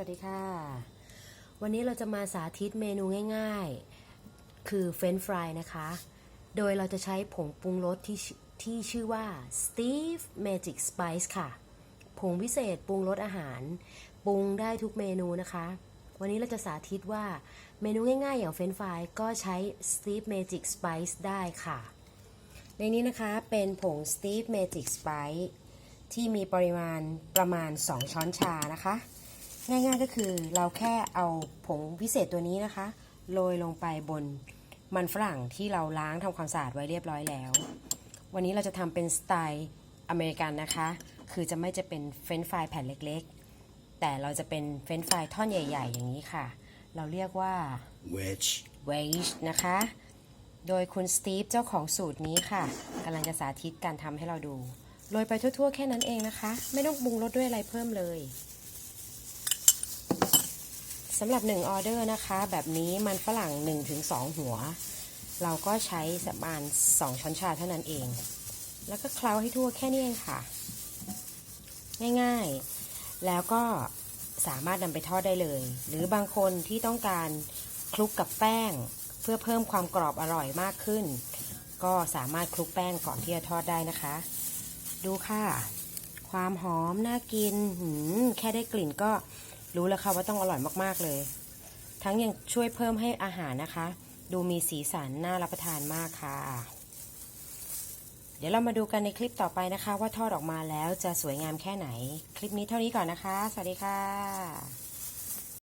วัสดีค่ะ วันนี้เราจะมาสาธิตเมนูง่ายๆ คือเฟรนช์ฟรายนะคะ โดยเราจะใช้ผงปรุงรสที่ชื่อที่ชื่อว่า Steve Magic Spice ค่ะ ผงพิเศษปรุงรสอาหาร ปรุงได้ทุกเมนูนะคะ วันนี้เราจะสาธิตว่าเมนูง่ายๆ อย่างเฟรนช์ฟรายก็ใช้ Steve Magic Spice ได้ค่ะ ในนี้นะคะเป็นผง Steve Magic Spice ที่มีปริมาณประมาณ 2 ช้อนชานะคะ ง่ายๆก็คือเราแค่เอาผงพิเศษตัวนี้นะคะโรยลงไปบนมันฝรั่งที่เราล้างทำความสะอาดไว้เรียบร้อยแล้ว วันนี้เราจะทำเป็นสไตล์อเมริกันนะคะ คือจะไม่จะเป็นเฟรนช์ฟรายแผ่นเล็กๆ แต่เราจะเป็นเฟรนช์ฟรายท่อนใหญ่ ๆ อย่างนี้ค่ะ เราเรียกว่า wedge Wedge นะคะ โดยคุณสตีฟเจ้าของสูตรนี้ค่ะกำลังจะสาธิตการทำให้เราดู โรยไปทั่วๆ แค่นั้นเองนะคะ ไม่ต้องปรุงรสด้วยอะไรเพิ่มเลย สำหรับ 1 ออเดอร์นะคะ แบบนี้มันฝรั่ง 1-2 หัว เราก็ใช้ประมาณ2ช้อนชาเท่านั้นเอง แล้วก็เคล้าให้ทั่วแค่นี้เองค่ะ ง่ายๆ แล้วก็สามารถนำไปทอดได้เลย หรือบางคนที่ต้องการคลุกกับแป้ง เพื่อเพิ่มความกรอบอร่อยมากขึ้น ก็สามารถคลุกแป้งก่อนที่จะทอดได้นะคะ ดูค่ะ ความหอมน่ากินแค่ได้กลิ่นก็ รู้แล้วค่ะว่าต้องอร่อยมากๆเลย ทั้งยังช่วยเพิ่มให้อาหารนะคะ ดูมีสีสันน่ารับประทานมากค่ะ เดี๋ยวเรามาดูกันในคลิปต่อไปนะคะ ว่าทอดออกมาแล้วจะสวยงามแค่ไหน คลิปนี้เท่านี้ก่อนนะคะ สวัสดีค่ะ